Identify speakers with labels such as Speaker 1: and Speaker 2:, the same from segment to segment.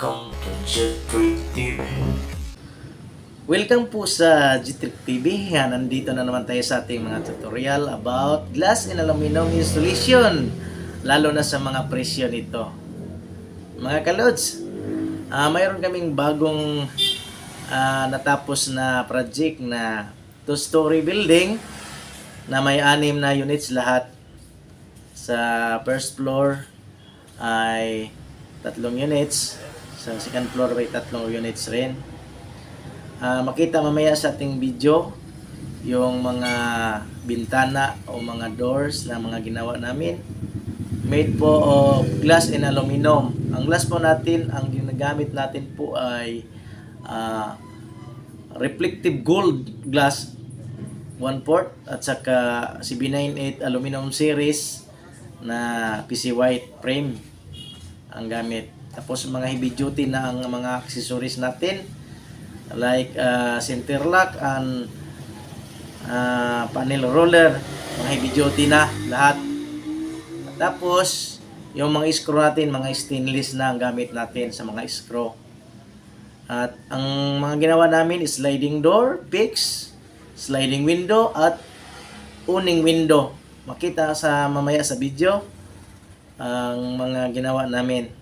Speaker 1: Welcome to Jettrick TV.
Speaker 2: Welcome po sa G-Trip TV. Yan, nandito na naman tayo sa ating mga tutorial about glass and aluminum installation. Lalo na sa mga presyo nito. Mga kalods, ah mayroon kaming bagong ah, natapos na project na two-story building na may anim na units lahat. Sa first floor ay tatlong units. Sa second floor ay tatlong units rin. Ah, makita mamaya sa ating video yung mga bintana o mga doors na mga ginawa namin made po of glass and aluminum. Ang glass po natin, ang ginagamit natin po ay ah, reflective gold glass 1 port at saka CB98 aluminum series na PC white frame ang gamit. Tapos mga heavy duty na ang mga accessories natin like uh, center lock and uh, panel roller, mga heavy duty na lahat. Tapos yung mga screw natin, mga stainless na ang gamit natin sa mga screw. At ang mga ginawa namin is sliding door, fix, sliding window at uning window. Makita sa mamaya sa video ang mga ginawa namin.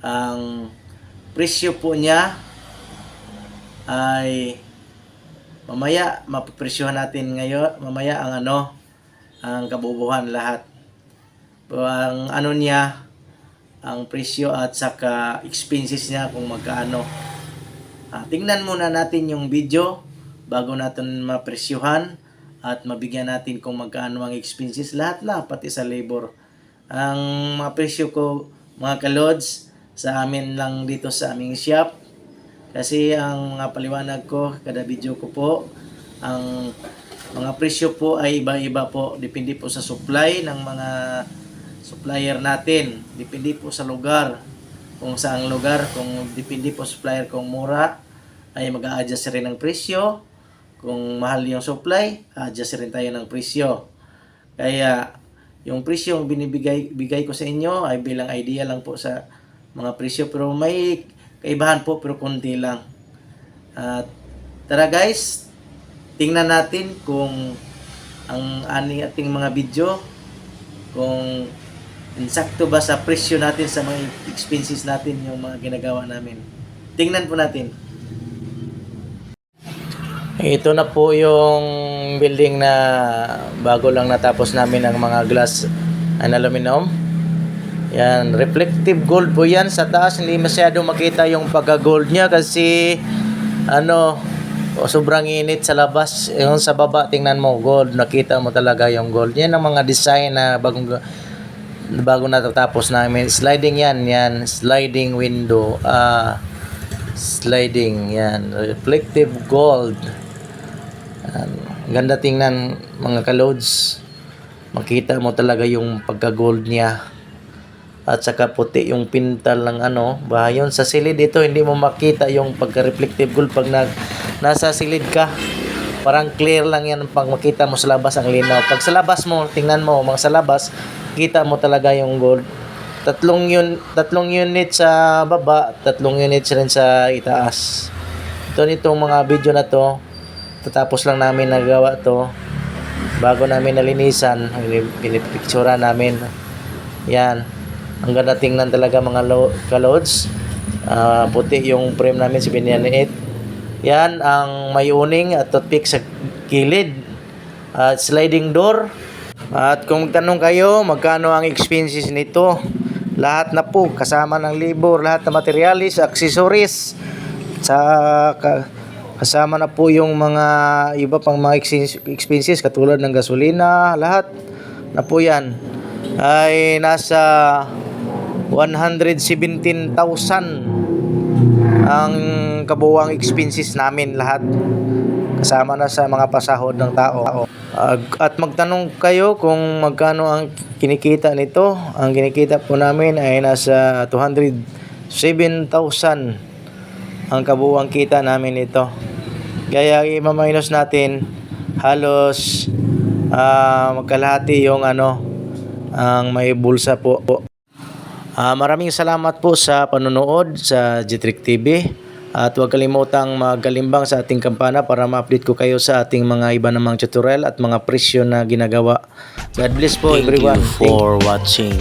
Speaker 2: Ang presyo po niya ay mamaya mapipresyohan natin ngayon mamaya ang ano ang kabubuhan lahat. Ang ano niya ang presyo at saka expenses niya kung magkaano. Ah, tingnan muna natin yung video bago natin mapresyuhan at mabigyan natin kung magkano ang expenses. Lahat na pati sa labor. Ang mga presyo ko mga kalods sa amin lang dito sa aming shop. Kasi ang mga paliwanag ko kada video ko po ang mga presyo po ay iba-iba po. Depende po sa supply ng mga supplier natin. Depende po sa lugar kung saang lugar. Kung depende po supplier kung mura ay mag-a-adjust rin ng presyo. Kung mahal yung supply adjust rin tayo ng presyo. Kaya yung presyo yung binibigay bigay ko sa inyo ay bilang idea lang po sa mga presyo pero may kaibahan po pero konti lang at tara guys tingnan natin kung ang aning ating mga video kung insakto ba sa presyo natin sa mga expenses natin yung mga ginagawa namin. Tingnan po natin. Ito na po yung building na bago lang natapos namin ang mga glass and aluminum. Yan, reflective gold po yan. Sa taas hindi masyado makita yung pagka-gold niya kasi ano, sobrang init sa labas. Yung sa baba, tingnan mo, gold. Nakita mo talaga yung gold. Yan ang mga design na bagong bago natatapos namin. Sliding yan, yan. Sliding window. Ah, sliding, yan. Reflective gold. Yan. Ganda tingnan mga kalods. Makita mo talaga yung pagka-gold niya. At saka puti yung pintal ng ano. Ba, yun sa silid dito hindi mo makita yung pagka-reflective gold pag nag, nasa silid ka. Parang clear lang yan pag makita mo sa labas ang linaw. Pag sa labas mo, tingnan mo, mga sa labas, kita mo talaga yung gold. Tatlong yun, tatlong unit sa baba, tatlong units rin sa itaas. Ito nitong mga video na to, tatapos lang namin nagawa to. Bago namin nalinisan, pinipictura namin. Yan. Ang ganda tingnan talaga mga lo- kalods. Ah, puti yung frame namin si Binyanit. Yan ang may uning at toothpick sa kilid. At sliding door. At kung magtanong kayo, magkano ang expenses nito? Lahat na po, kasama ng libor, lahat na materialis, accessories, sa ka- kasama na po yung mga iba pang mga expenses katulad ng gasolina, lahat na po yan ay nasa 117,000 ang kabuwang expenses namin lahat kasama na sa mga pasahod ng tao. At magtanong kayo kung magkano ang kinikita nito. Ang kinikita po namin ay nasa 207,000 ang kabuwang kita namin ito. Kaya i-minus natin halos ah, magkalahati yung ano ang may bulsa po. Ah, maraming salamat po sa panonood sa Jitrick TV. At huwag kalimutang magkalimbang sa ating kampana para ma-update ko kayo sa ating mga iba namang tutorial at mga presyo na ginagawa. God bless po
Speaker 1: Thank
Speaker 2: everyone.
Speaker 1: you for watching.